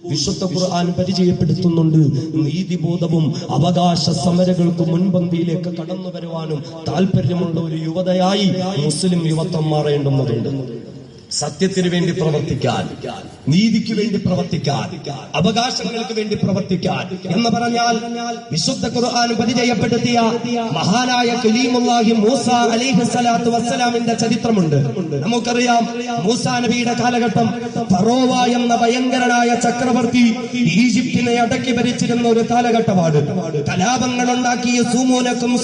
വിശുദ്ധ ഖുർആൻ പരിചയപ്പെടുത്തുന്നുണ്ട്. നീതിബോധവും അവകാശ സമരങ്ങൾക്ക് മുൻപന്തിയിലേക്ക് കടന്നു വരുവാനും താല്പര്യമുള്ള ഒരു യുവതയായി മുസ്ലിം യുവത്വം മാറേണ്ടുന്നതുണ്ട് സത്യത്തിന് വേണ്ടി പ്രവർത്തിക്കാൻ നീതിക്ക് വേണ്ടി പ്രവർത്തിക്കാൻ അവകാശങ്ങൾക്ക് വേണ്ടി പ്രവർത്തിക്കാൻ എന്ന് പറഞ്ഞാൽ വിശുദ്ധ ഖുർആൻ പരിചയപ്പെടുത്തിയ മഹാനായ കലീമുല്ലാഹി മൂസ അലൈഹി സ്വലാത്തു വസ്സലാമിന്റെ ചരിത്രമുണ്ട്. നമുക്കറിയാം മൂസ നബിയുടെ കാലഘട്ടം ഫറോവ എന്ന ഭയങ്കരനായ ചക്രവർത്തി ഈജിപ്തിനെ അടക്കി ഭരിച്ചിരുന്ന ഒരു കാലഘട്ടമാണ്. കലാപങ്ങൾ ഉണ്ടാക്കിയ സൂമൂനക്കും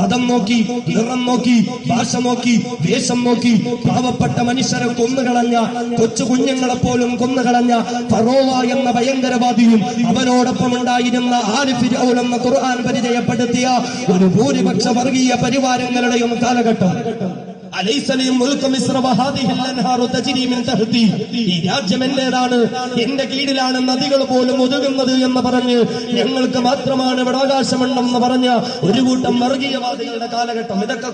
മതം നോക്കി നിറം നോക്കി ഭാഷ നോക്കി വേഷം നോക്കി പാവപ്പെട്ട മനുഷ്യരെ കൊന്നുകളഞ്ഞ കൊച്ചു കുഞ്ഞുങ്ങളെ പോലും കൊന്നുകളഞ്ഞ ഫറോവ എന്ന ഭയങ്കരവാദിയും അവനോടൊപ്പം ഉണ്ടായിരുന്ന ആരിഫിർ എന്ന ഖുർആൻ പരിചയപ്പെടുത്തിയ ഒരു ഭൂരിപക്ഷ വർഗീയ പരിവാരങ്ങളുടെയും കാലഘട്ടം. ഈ രാജ്യം എന്റേതാണ്? എന്റെ കീഴിലാണ് നദികൾ പോലും ഒതുങ്ങുന്നത് എന്ന് പറഞ്ഞ് ഞങ്ങൾക്ക് മാത്രമാണ് ഇവിടെ അവകാശമുണ്ടെന്ന് പറഞ്ഞ ഒരു കൂട്ടം വർഗീയവാദികളുടെ കാലഘട്ടം. ഇതൊക്കെ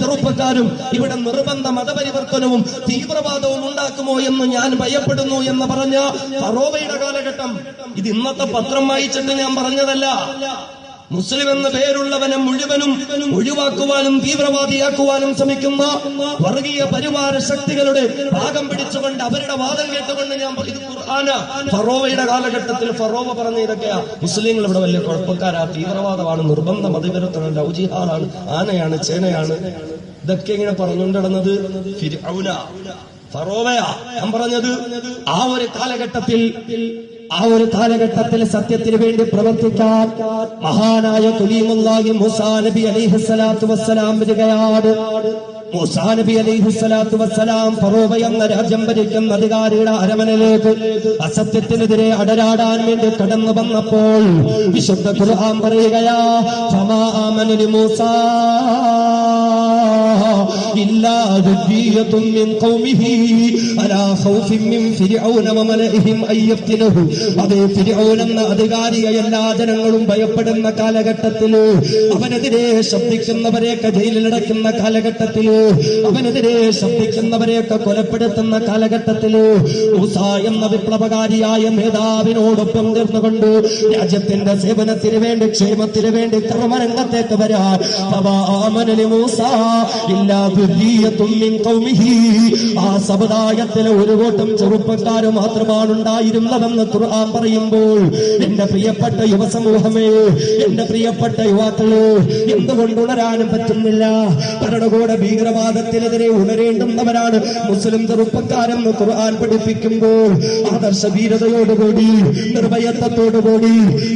ചെറുപ്പക്കാരും ഇവിടെ നിർബന്ധ മതപരിവർത്തനവും തീവ്രവാദവും ഉണ്ടാക്കുമോ എന്ന് ഞാൻ ഭയപ്പെടുന്നു എന്ന് പറഞ്ഞ കാലഘട്ടം. ഇത് ഇന്നത്തെ പത്രം വായിച്ചിട്ട് ഞാൻ പറഞ്ഞതല്ല. മുസ്ലിം എന്ന പേരുള്ളവനെ മുഴുവനും ഒഴിവാക്കുവാനും തീവ്രവാദിയാക്കുവാനും ശ്രമിക്കുന്ന വർഗീയ പരിവാര ശക്തികളുടെ ഭാഗം പിടിച്ചുകൊണ്ട് അവരുടെ വാദം കേട്ടുകൊണ്ട് ഞാൻ ഖുർആന. ഫറോവയുടെ കാലഘട്ടത്തിൽ ഫറോവ പറഞ്ഞ ഇതൊക്കെയാ. മുസ്ലിങ്ങൾ ഇവിടെ വലിയ കുഴപ്പക്കാരാ തീവ്രവാദമാണ് നിർബന്ധ മതവിരുദ്ധമാണ് ലൗജിഹാറാണ് ആനയാണ് ചേനയാണ്. ഇതൊക്കെ ഇങ്ങനെ പറഞ്ഞുകൊണ്ട് നടന്നത് ഫിർഔന. ഫറോവയാ. ഞാൻ പറഞ്ഞത് ആ ഒരു കാലഘട്ടത്തിൽ ആ ഒരു കാലഘട്ടത്തിൽ സത്യത്തിന് വേണ്ടി പ്രവർത്തിക്കാൻ മഹാനായ കുലീമുല്ലാഹി മുസാ നബി അലൈഹി സ്വലാത്തു വസ്സലാം വരികയാണ് മൂസാ നബി അലൈഹി സ്വലാത്തു വസ്സലാം ഫറോവ എന്ന രാജ്യം ഭരിക്കുന്ന അധികാരിയുടെ അരമനയിലേക്ക് അസത്യത്തിനെതിരെ അടരാടാൻ വേണ്ടി കടന്നു വന്നപ്പോൾ വിശുദ്ധ ഖുർആൻ പറയുകയാ ഫമാ മൂസാ إلا ذرية من قومه على خوف من فرعون وملئهم أن يفتنه അതേ ഫിർഔൻ എന്ന അധികാരിയെ എല്ലാ ജനങ്ങളും ഭയപ്പെടുന്ന കാലഘട്ടത്തില് അവനെതിരെ ശബ്ദിക്കുന്നവരെയൊക്കെ ജയിലിലടയ്ക്കുന്ന കാലഘട്ടത്തില് അവനെതിരെ ശബ്ദിക്കുന്നവരെയൊക്കെ കൊലപ്പെടുത്തുന്ന കാലഘട്ടത്തില് മൂസ എന്ന വിപ്ലവകാരിയായ നേതാവിനോടൊപ്പം ചേർന്നുകൊണ്ട് രാജ്യത്തിന്റെ സേവനത്തിന് വേണ്ടി ക്ഷേമത്തിന് വേണ്ടി കർമ്മരംഗത്തേക്ക് വരാൻ ഫവാമനലി മൂസ ഇല്ലാ ദുർരിയത്തും മിൻ ഖൗമിഹി. ആ സമുദായത്തിലെ ഒരു കൂട്ടം ചെറുപ്പക്കാർ മാത്രമാണ് ഉണ്ടായിരുന്നതെന്ന് ഖുർആൻ പറയുമ്പോൾ എന്റെ പ്രിയപ്പെട്ട യുവസമൂഹമേ എന്റെ പ്രിയപ്പെട്ട യുവാക്കൾ എന്തുകൊണ്ട് ഉണരാനും പറ്റുന്നില്ല? ഭരണകൂട ഭീകരവാദത്തിനെതിരെ ഉണരേണ്ടുന്നവരാണ് മുസ്ലിം ചെറുപ്പക്കാരെന്ന് ഖുർആൻ പഠിപ്പിക്കുമ്പോൾ ആദർശ വീരതയോടുകൂടി നിർഭയത്വത്തോടുകൂടി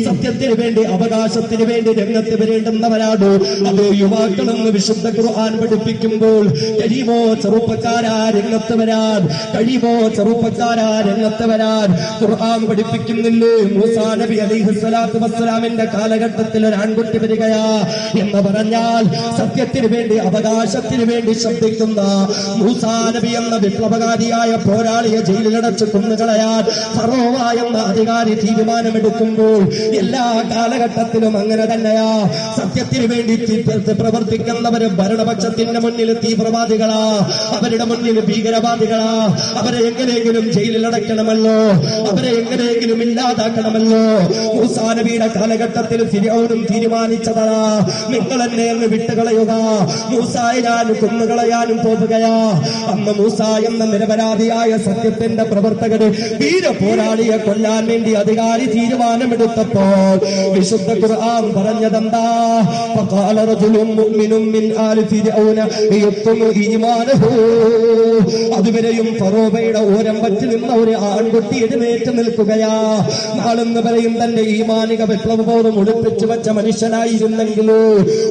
സത്യത്തിന് വേണ്ടി അവകാശത്തിന് വേണ്ടി രംഗത്ത് വരേണ്ടുന്നവരാണ് അത് യുവാക്കളെന്ന് വിശുദ്ധ ഖുർആൻ പഠിപ്പിക്കുമ്പോൾ കഴിയുമോ ചെറുപ്പക്കാരാ രംഗത്ത് വരാൻ? കഴിയുമോ ചെറുപ്പക്കാരാ രംഗത്ത് വരാൻ? ഖുർആൻ പഠിപ്പിക്കുന്നില്ലേ? നബി കാലഘട്ടത്തിൽ ഒരു ആൺകുട്ടി വരികയാ എന്ന് പറഞ്ഞാൽ സത്യത്തിന് വേണ്ടി അവകാശത്തിന് വേണ്ടി ശബ്ദിക്കുന്ന മൂസാ നബി എന്ന വിപ്ലവകാരിയായ പോരാളിയെ ജയിലിലടച്ച് കൊന്നുകളയാൻ ഫറോവ എന്ന അധികാരി തീരുമാനമെടുക്കുമ്പോൾ എല്ലാ കാലഘട്ടത്തിലും അങ്ങനെ തന്നെയാ. സത്യത്തിന് വേണ്ടി പ്രവർത്തിക്കുന്നവര് ഭരണപക്ഷത്തിന്റെ മുന്നിൽ തീവ്രവാദികളാ അവരുടെ മുന്നിൽ ഭീകരവാദികളാ അവരെ എങ്ങനെയെങ്കിലും ജയിലിൽ അടയ്ക്കണമല്ലോ അവരെ എങ്ങനെയെങ്കിലും ഇല്ലാതാക്കണമല്ലോ മൂസാ നബിയുടെ കാലഘട്ടത്തിൽ ഫിരോനും തീരുമാനിച്ചതാ നിങ്ങൾ എന്നെ അങ്ങ് വിട്ടുകളയുക മൂസായ ഞാൻ കൊന്നുകളയാനും പോകുകയാ അന്ന് മൂസ എന്ന നിരപരാധിയായ സത്യത്തിന്റെ പ്രവർത്തകര് വീര പോരാളിയെ കൊല്ലാൻ വേണ്ടി അധികാരി തീരുമാനമെടുത്തപ്പോൾ വിശുദ്ധ ഖുർആൻ പറഞ്ഞതെന്താ فقال رجل مؤمن من آل فرعون يكتم إيمانه അതുവരെയും ഫറോബയുടെ ഓരം പറ്റി നിന്ന ഒരു ആൺകുട്ടി എഴുന്നേറ്റ് നിൽക്കുകയാ. നാളെന്ന് പറയും തന്റെ ഈമാനിക വിപ്ലവബോധം ഒളിപ്പിച്ചു വെച്ച മനുഷ്യനായിരുന്നെങ്കിലോ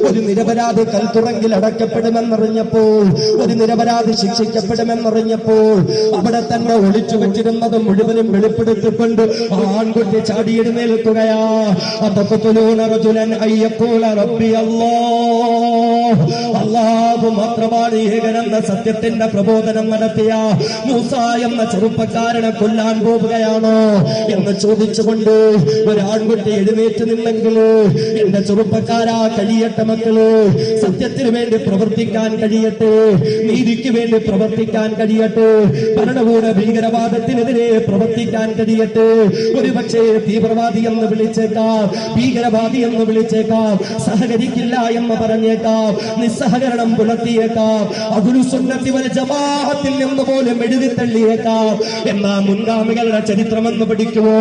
ഒരു നിരപരാധി കൽത്തുറങ്കിൽ അടക്കപ്പെടുമെന്നറിഞ്ഞപ്പോൾ ഒരു നിരപരാധി ശിക്ഷിക്കപ്പെടുമെന്നറിഞ്ഞപ്പോൾ അവിടെ തന്നെ ഒളിച്ചു വെച്ചിരുന്നത് മുഴുവനും വെളിപ്പെടുത്തിക്കൊണ്ട് ആൺകുട്ടി ചാടിയെഴുന്നേൽക്കുകയാ. അതൊക്കെ റജുലൻ അള്ളാഹു റബ്ബി ഏകനെന്ന സത്യത്തിന്റെ പ്രബോധനം നടത്തിയ മൂസ എന്ന ചെറുപ്പക്കാരനെ കൊല്ലാൻ പോവുകയാണോ എന്ന് ചോദിച്ചുകൊണ്ട് ഒരാൺകുട്ടി എഴുന്നേറ്റ് നിന്നെങ്കിൽ എന്റെ ചെറുപ്പക്കാരാ കഴിയട്ടെ മക്കൾ. സത്യത്തിന് വേണ്ടി പ്രവർത്തിക്കാൻ കഴിയട്ടെ. നീതിക്ക് വേണ്ടി പ്രവർത്തിക്കാൻ കഴിയട്ടെ. ഭരണകൂട ഭീകരവാദത്തിനെതിരെ പ്രവർത്തിക്കാൻ കഴിയട്ടെ. ഒരുപക്ഷെ തീവ്രവാദി എന്ന് വിളിച്ചേക്കാം ഭീകരവാദി എന്ന് വിളിച്ചേക്കാം സഹകരിക്കില്ല എന്ന് പറഞ്ഞേക്കാം നിസ്സഹകരണം പുലർത്തിയേക്കാം. ജമാഅത്തിൽ നിന്ന് പോലും എഴുതി തള്ളിയേക്കാം എന്നാ മുൻഗാമികളുടെ ചരിത്രമെന്ന് പഠിക്കുവോ?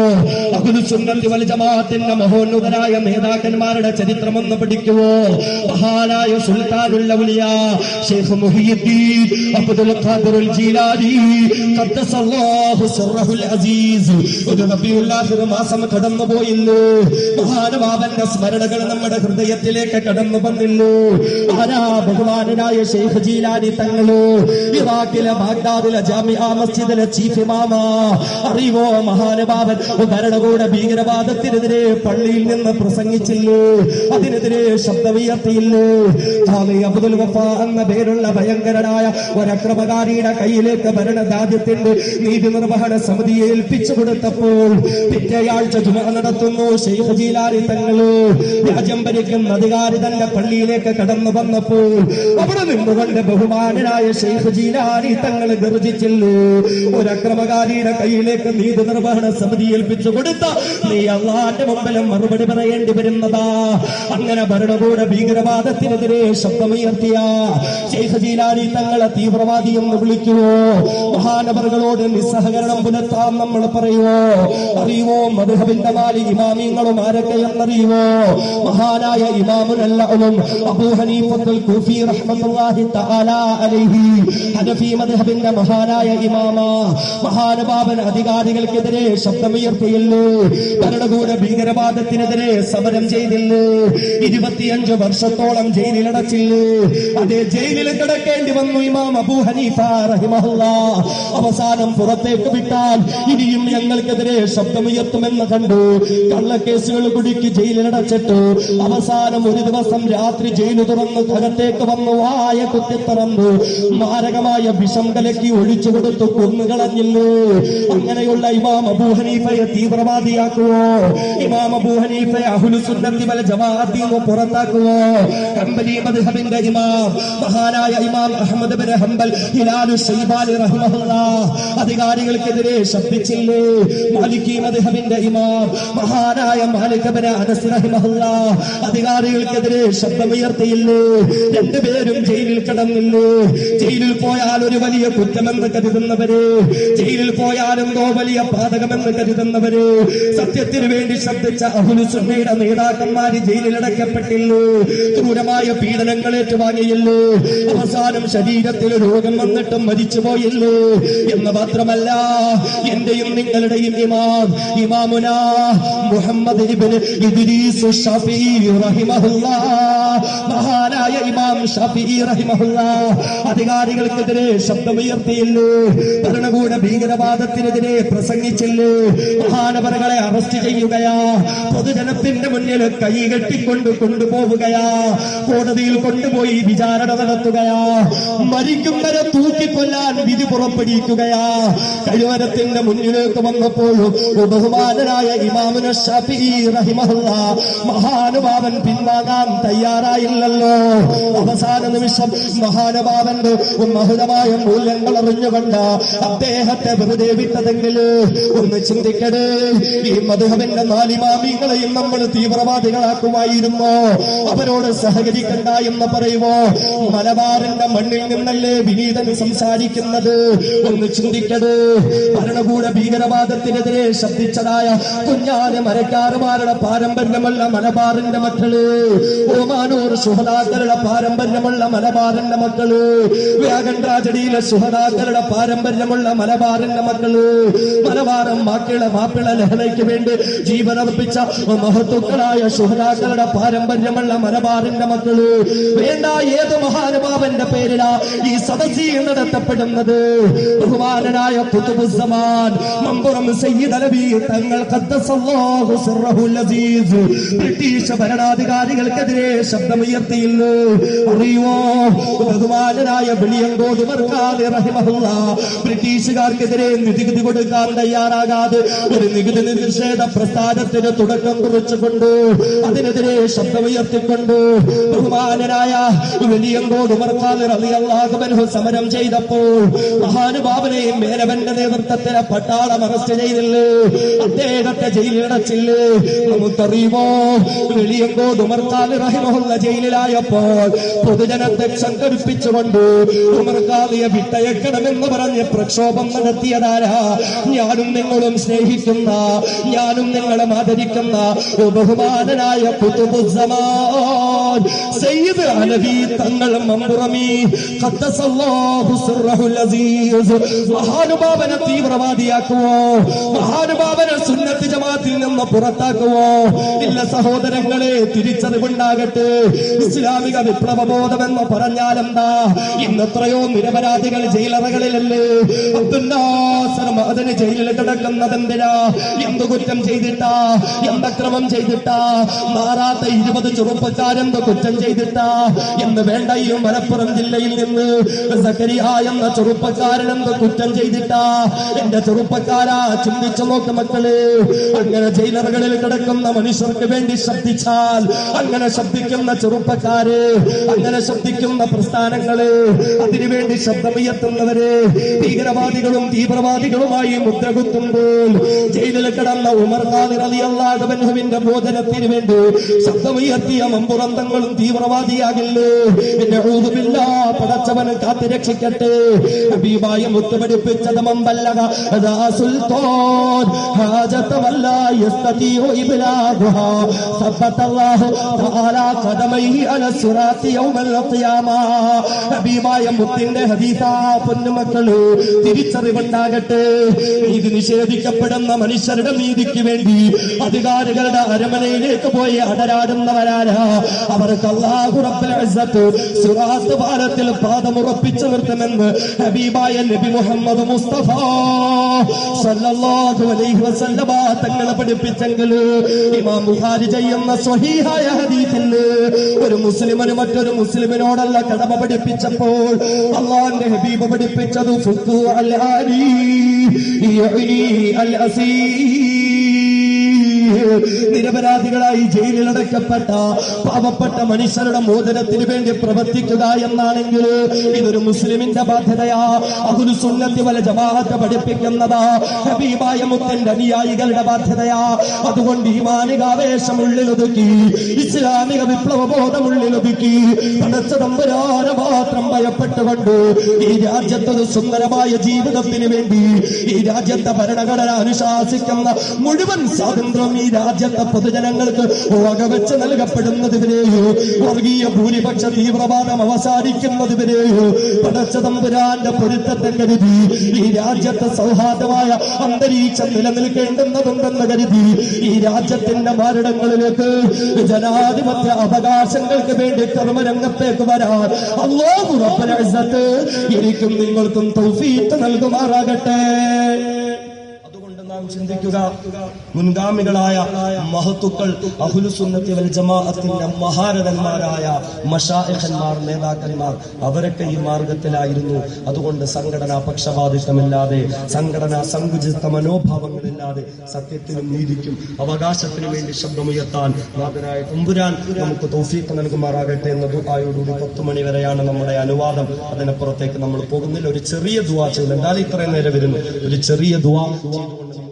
അതൊരു സുന്നത്തി വൽ ജമാഅത്തിന്റെ മഹോന്നതരായ നേതാക്കന്മാരുടെ ചരിത്രമെന്ന് പഠിക്കുവോ? മഹാനായ സുൽത്താനുൽ ഔലിയ ഷെയ്ഖ് മുഹിയുദ്ദീൻ അബ്ദുൽ ഖാദിറുൽ ജീലാനി ഖദ്ദസല്ലാഹു സിർറഹുൽ അസീസ്. ഒരു ആഖിർ മാസം കടന്നു പോയില്ലോ മഹാനുഭാവന്റെ സ്മരണകൾ നമ്മുടെ ഹൃദയത്തിലേക്ക് കടന്നു വന്നിന്നു ആരാ ബഹുമാനനായ ഷെയ്ഖ് ജീലാനി തങ്ങൾ ഇറാഖിലെ ബാഗ്ദാദിലെ ജാമിഅ മസ്ജിദിലെ ചീഫ് ഇമാമ. അറിവോ മഹാനുഭാവൻ ഭരണകൂട ഭീകരവാദത്തിനെതിരെ പള്ളിയിൽ നിന്ന് പ്രസംഗിച്ചില്ലേ? അതിനെതിരെ ശബ്ദമുയർത്തിയില്ലേ? ജാമി അബ്ദുൽ വഫ എന്ന പേരുള്ള ഭയങ്കരനായ ഒരക്രമകാരിയുടെ കയ്യിലേക്ക് ഭരണദാദ്യത്തിന്റെ നീതി നിർവഹണ സമിതിയെ ഏൽപ്പിച്ചു കൊടുത്തപ്പോൾ പിറ്റേയാഴ്ച ജുമ നടത്തുന്നു ഷെയ്ഖ് ജീലാനി തങ്ങൾ. രാജ്യം ഭരിക്കുന്ന അധികാരി തന്റെ പള്ളിയിലേക്ക് കടന്നു വന്നപ്പോൾ അവിടെ നിന്നുകൊണ്ട് ബഹുമാനനായ ഷെയ്ഖ് ജീലാനി തങ്ങൾ ഗർജിച്ചില്ലേ ഒരക്രമകാരിയുടെ കയ്യിലേക്ക് നീതി നിർവഹണ സമിതി ഏൽപ്പിച്ചു കൊടുത്ത നീ അള്ളാന്റെ മുമ്പിലും മറുപടി പറയേണ്ടി വരുന്നതാ. അങ്ങനെ ഭരണകൂട ഭീകരവാദത്തിനെതിരെ ശബ്ദമുയർത്തിയ ഷെയ്ഖ് ജീലാനി തങ്ങളെ തീവ്രവാദി എന്ന് വിളിക്കുവോ? മഹാനവറുകളോട് നിസ്സഹകരണം പുലർത്താൻ നമ്മൾ പറയുവോ? അറിയുവോ മധുഹബിന്റെ നാല് ഇമാമിങ്ങളും ആരൊക്കെയെന്നറിയുവോ മഹാനായ ഇമാമുനല്ലും അബൂ ഹനീഫത്തുൽ കൂഫി റഹ്മത്തുള്ളാഹി മദ്ഹബിന്റെ മഹാനായ ഇമാമ മഹാനുഭാവൻ അധികാരികൾക്കെതിരെ ശബ്ദമുയർത്തിയില്ലേ. ഭരണകൂട ഭീകരവാദത്തിനെതിരെ സമരം ചെയ്തില്ലേ. ഇരുപത്തിയഞ്ച് വർഷത്തോളം ജയിലിലടച്ചില്ലേ. അതേ ജയിലിൽ കിടക്കേണ്ടി വന്നു ഇമാം അബു ഹനീഫ അവസാനം പുറത്തേക്ക് വിട്ടാൽ ഇനിയും ഞങ്ങൾക്കെതിരെ ശബ്ദമുയർത്തുമെന്ന് കണ്ടു. കള്ളക്കേസുകൾ കുടുക്കി ജയിലിലടച്ചിട്ടു. അവസാനം ഒരു ദിവസം രാത്രി ജയിലു തുറന്ന് അകത്തേക്ക് വന്നു. വായ കുത്തി തുറന്നു മാരകമായ വിഷം കലക്കി ഒഴിച്ചു കൊടുത്തു കൊന്നുകളഞ്ഞില്ലേ? അങ്ങനെയുള്ള ഇമാം അബൂഹനീഫയെ തീവ്രവാദിയാക്കുവോ? ഇമാം അബൂഹനീഫയെ അഹുലു സുന്നത്തി വല ജമാഅത്തിൽ നിന്ന് പുറത്താക്കുവോ? ഹംബലി മദ്ഹബിന്റെ ഇമാം മഹാനായ ഇമാം അഹമ്മദ് ബിൻ ഹംബൽ ഹിലാലു സൈബാലി റഹിമഹുല്ലാഹ് അധികാരികൾക്കെതിരെ ശബ്ദിച്ചില്ലേ? മാലിക്കി മദ്ഹബിന്റെ ഇമാം മഹാനായ മാലിക് ബിൻ അനസ് റഹിമഹുല്ലാഹ് അധികാരികൾക്കെതിരെ ശബ്ദമുയർത്തിയില്ലേ? രണ്ടുപേരും ജയിലിൽ കിടന്നില്ലേ? ജയിലിൽ പോയാൽ ഒരു വലിയ കുറ്റമെന്ന് കരുതുന്നവര് ജയിലിൽ പോയാൽ വലിയ പാതകമെന്ന് കരുതുന്നവര് സത്യത്തിന് വേണ്ടി ശബ്ദിച്ച സുഹയുടെ നേതാക്കന്മാര് ജയിലിലടക്കപ്പെട്ടില്ലേ ക്രൂരമായ പീഡനങ്ങൾ ഏറ്റുവാങ്ങിയില്ലു? അവസാനം ശരീരത്തിൽ രോഗം വന്നിട്ടും മരിച്ചുപോയില്ലേ എന്ന് മാത്രമല്ല എന്റെയും നിങ്ങളുടെയും ഇമാം ഇമാമുന മുഹമ്മദ് ഇബ്നു ഇദ്രീസ് ഷഫീ റഹിമഹുല്ലാ. മഹാനായ ഇമാം ഷഫീ റഹിമഹുള്ള അധികാരികൾക്കെതിരെ ശബ്ദമുയർത്തിയില്ലേ? ഭരണകൂട ഭീകരവാദത്തിനെതിരെ പ്രസംഗിച്ചില്ലേ? മഹാനവറുകളെ അറസ്റ്റ് ചെയ്യുകയാ. പൊതുജനത്തിന്റെ മുന്നിൽ കൈ കെട്ടിക്കൊണ്ട് കൊണ്ടുപോവുകയാ. കോടതിയിൽ കൊണ്ടുപോയി വിചാരണ നടത്തുകയാ. മരിക്കും വരെ തൂക്കിക്കൊല്ലാൻ വിധി പുറപ്പെടുവിക്കുകയാ. കഴിവരത്തിന്റെ മുന്നിലേക്ക് വന്നപ്പോഴും ബഹുമാനനായ ഇമാമുന ഷഫീ റഹിമഹുല്ല മഹാനുഭാവൻ പിൻവാങ്ങാൻ തയ്യാറായില്ലല്ലോ. അവസാന നിമിഷം മഹാനുഭാവന്റെ മഹുതമായ മൂല്യങ്ങൾ അറിഞ്ഞുകൊണ്ട് അദ്ദേഹത്തെ വെറുതെ വിട്ടതെങ്കിൽ ഒന്ന് ചിന്തിക്കടേ ഈ മധുഹബിന്റെ നാലിമാമികളെയും നമ്മൾ തീവ്രവാദികളാക്കുമായിരുന്നോ? അവരോട് സഹകരിക്കണ്ട എന്ന് പറയുമോ മലബാറിന്റെ മണ്ണിൽ നിന്നല്ലേ വിനീതൻ സംസാരിക്കുന്നത്? ഒന്ന് ചിന്തിക്കത് ഭരണകൂട ഭീകരവാദത്തിനെതിരെ ശബ്ദിച്ചതായ കുഞ്ഞാൽ മരക്കാറുമാരുടെ പാരമ്പര്യമല്ല മലബാറിന്റെ മക്കൾ. ഓമാനൂർ സുഹദാക്കളുടെ പാരമ്പര്യമുള്ള മലബാറിന്റെ മക്കൾ. വ്യാഗൻ സുഹദാക്കളുടെ പാരമ്പര്യമുള്ള മലബാറിന്റെ മക്കൾ. മലബാറും മാക്കിള മാപ്പിള ലഹളയ്ക്ക് വേണ്ടി ജീവനർപ്പിച്ച മഹത്തുക്കളായ സുഹദാക്കളുടെ പാരമ്പര്യമുള്ള മലബാറിന്റെ മക്കൾ. വേണ്ട ഏത് മഹാനുഭാവന്റെ പേരിലാ ഈ സദസ്സിൽ നടത്തപ്പെടുന്നത്? ബഹുമാനനായ കുത്തുബുസമാൻ മമ്പുറം സയ്യിദ് അലവി തങ്ങൾ ബ്രിട്ടീഷ് ഭരണാധികാരികൾക്കെതിരെ ശബ്ദമുയർത്തിയില്ലേ അറിയോ ബഹുമാനായ വെളിയങ്കോട് ബ്രിട്ടീഷുകാർക്കെതിരെ നികുതി കൊടുക്കാൻ തയ്യാറാകാതെ ഒരു നികുതി നിഷേധ പ്രസ്ഥാനത്തിന് തുടക്കം കുറിച്ചുകൊണ്ട് അതിനെതിരെ ശബ്ദമുയർത്തിക്കൊണ്ട് ബഹുമാനനായ വെളിയങ്കോട് റളിയല്ലാഹുവിൻഹു സമരം ചെയ്തപ്പോൾ മഹാനുഭാവനെയും മേനവന്റെ നേതൃത്വത്തിലെ പട്ടാളം അറസ്റ്റ് ചെയ്തില്ലേ? അദ്ദേഹത്തെ ജയിലിലടച്ചില്ലേ നമുക്കറിയുമോ? വെളിയങ്കോട് റഹിമഹുള്ള ജയിലിലായപ്പോൾ പൊതുജനത്തെ സംഘടിപ്പിച്ചുകൊണ്ട് ഉമർഖാലിയെ വിട്ടയക്കണമെന്ന് പറഞ്ഞ് പ്രക്ഷോഭം നടത്തിയതാരാ? ഞാനും നിങ്ങളും സ്നേഹിക്കുന്ന ഞാനും നിങ്ങളെ ആദരിക്കുന്ന ബഹുമാനനായ കുതുബുസ്സമാൻ സയ്യിദ് അലവി തങ്ങൾ മമ്പുറമി. മഹാനുഭാവനെ തീവ്രവാദിയാക്കുവോ? മഹാനുഭാവനെ സുന്നത്ത് ജമാത്തിൽ നിന്ന് പുറത്താക്കുവോ? ഇല്ല സഹോദരങ്ങളെ തിരിച്ചറിവുണ്ടാകട്ടെ. ഇസ്ലാമിക വിപ്ലവ പറഞ്ഞാൽ എന്താ ഇന്നെത്രയോ നിരപരാധികൾ ജയിലറകളിലല്ലേ? അതിന് ജയിലിൽ കിടക്കുന്നത് എന്തിനാ എന്ത് കുറ്റം ചെയ്തിട്ടാ? എന്തക്രമം ചെയ്തിട്ടാ? മാറാത്ത ഇരുപത് ചെറുപ്പക്കാരെന്ത് കുറ്റം ചെയ്തിട്ടാ? എന്ന് വേണ്ട ഈ മലപ്പുറം ജില്ലയിൽ നിന്ന് എന്ന ചെറുപ്പക്കാരൻ എന്ത് കുറ്റം ചെയ്തിട്ടാ? എന്റെ ചെറുപ്പക്കാരാ ചിന്തിച്ചു നോക്ക് മക്കൾ. അങ്ങനെ ജയിലറുകളിൽ കിടക്കുന്ന മനുഷ്യർക്ക് വേണ്ടി ശബ്ദിച്ചാൽ അങ്ങനെ ശബ്ദിക്കുന്ന ചെറുപ്പക്കാര് അങ്ങനെ ശബ്ദിക്കുന്ന പ്രസ്ഥാനങ്ങൾ അതിനുവേണ്ടി ശബ്ദമുയർത്തുന്നവര് ഭീകരവാദികളും തീവ്രവാദികളുമായി മുദ്രകുത്തുമ്പോൾ ജയിലിൽ കിടന്ന ഉമർ ബോധനത്തിന് വേണ്ടി ശബ്ദമുയർത്തിയ മമ്പുറന്തങ്ങളും തീവ്രവാദിയാകില്ലേ? പിന്നെ ഊതുമില്ല പടച്ചവന് കാത്തു രക്ഷിക്കട്ടെ. ഹബീബായ മുത്തുപിടിപ്പിച്ചത് മമ്പല്ലക ഖദമൈഹി അല സിറാത്തി യൗമൽ ഖിയാമ. ഹബീബായ മുത്തിന്റെ ഹദീസാ പൊന്നുമക്കൾ തിരിച്ചറിവുണ്ടാകട്ടെ. നീതി നിഷേധിക്കപ്പെടുന്ന മനുഷ്യരുടെ നീതിക്ക് വേണ്ടി അധികാരികളുടെ അരമനയിലേക്ക് പോയി അടരാടുന്നവരാരാ. അവർക്ക് ഇസ്സത്ത് സിറാത്ത് പാലത്തിൽ പാദമുറപ്പിച്ചു നിർത്തുമെന്ന് ഹബീബായ നബി മുഹമ്മദ് മുസ്തഫ സല്ലല്ലാഹു അലൈഹി വസല്ലമ തങ്ങളെ പഠിപ്പിച്ചെങ്കിൽ ഇമാം ബുഖാരി ചെയ്യുന്ന സ്വഹീഹായ ഹദീസിൽ ഒരു മുസ്ലിമിന് മറ്റൊരു മുസ്ലിമിനോടല്ല കടമ പഠിപ്പിച്ചപ്പോൾ അള്ളാന്റെ ഹബീബ് പഠിപ്പിച്ചത് ഫുഖു അൽ അൽ അസീർ നിരപരാധികളായി ജയിലിൽ ജയിലിലടക്കപ്പെട്ട പാവപ്പെട്ട മനുഷ്യരുടെ മോചനത്തിന് വേണ്ടി പ്രവർത്തിക്കുക എന്നാണെങ്കിൽ ഇതൊരു മുസ്ലിമിന്റെ ബാധ്യതയാ. അതൊരു സുന്നത്തി വല ജമാഅത്ത് പഠിപ്പിക്കുന്നതാ. ഹബീബായ മുത്തന്റെ അനുയായികളുടെ ബാധ്യതയാ. അതുകൊണ്ട് ഈ മാനികാവേശം ഉള്ളിലൊതുക്കി ഇസ്ലാമിക വിപ്ലവ ബോധം ഉള്ളിലൊതുക്കി മാത്രം ഭയപ്പെട്ടുകൊണ്ട് ഈ രാജ്യത്തൊരു സുന്ദരമായ ജീവിതത്തിന് വേണ്ടി ഈ രാജ്യത്തെ ഭരണഘടന അനുശാസിക്കുന്ന മുഴുവൻ സ്വാതന്ത്ര്യം ഈ രാജ്യത്തെ പൊതുജനങ്ങൾക്ക് വകവെച്ച് നൽകപ്പെടുന്നതിനെയോ വർഗീയ ഭൂരിപക്ഷ തീവ്രവാദം അവസാനിക്കുന്നതിനെയോ പടച്ചതമ്പുരാന്റെ പൊരുത്തത്തെ കരുതി ഈ രാജ്യത്തെ സൗഹാർദ്ദമായ അന്തരീക്ഷം നിലനിൽക്കേണ്ടുന്നതുണ്ടെന്ന് കരുതി ഈ രാജ്യത്തിന്റെ മാരടങ്ങളിലേക്ക് ജനാധിപത്യ അവകാശങ്ങൾക്ക് വേണ്ടി കർമ്മരംഗത്തേക്ക് വരാൻ അള്ളാഹു റബ്ബുൽ ഇസ്സത്ത് എനിക്കും നിങ്ങൾക്കും തൗഫീഖ് നൽകുമാറാകട്ടെ. നാം ചിന്തിക്കുക. മുൻഗാമികളായ മഹത്തുക്കൾ അഹുലുസുന്നത്തി വൽ ജമാഅത്തിന്റെ മഹാരഥന്മാരായ മഷാഹന്മാർ നേതാക്കന്മാർ അവരൊക്കെ ഈ മാർഗത്തിലായിരുന്നു. അതുകൊണ്ട് സംഘടനാ പക്ഷപാതിത്വമില്ലാതെ സംഘടനാ സങ്കുചിത മനോഭാവങ്ങളില്ലാതെ സത്യത്തിനും നീതിക്കും അവകാശത്തിനും വേണ്ടി ശബ്ദമുയർത്താൻ നാഥനായ തുമ്പുരാൻ നമുക്ക് തൗഫീഖ് നൽകുമാറാകട്ടെ എന്ന ദുബായോടുകൂടി പത്ത് മണി വരെയാണ് നമ്മുടെ അനുവാദം. അതിനപ്പുറത്തേക്ക് നമ്മൾ പോകുന്നില്ല. ഒരു ചെറിയ ദുവാ ചെയ്തു എന്തായാലും ഇത്രയും നേരം വരുന്നു ഒരു ചെറിയ ദുവാ ചെയ്തുകൊണ്ട്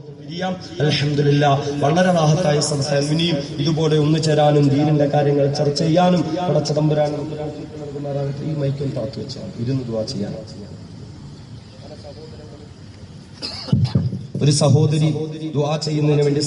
നമുക്ക് അലഹമില്ല വളരെ റാഹത്തായ സംസാരം ഇനിയും ഇതുപോലെ ഒന്നു ചേരാനും ദീനിന്റെ കാര്യങ്ങൾ ചർച്ച ചെയ്യാനും തൗഫീഖ് ഈ മൈക്കും താത്തു വെച്ചാൽ ഇരുന്ന് ദുവാ ചെയ്യാൻ ഒരു സഹോദരി ദുവാ ചെയ്യുന്നതിന് വേണ്ടി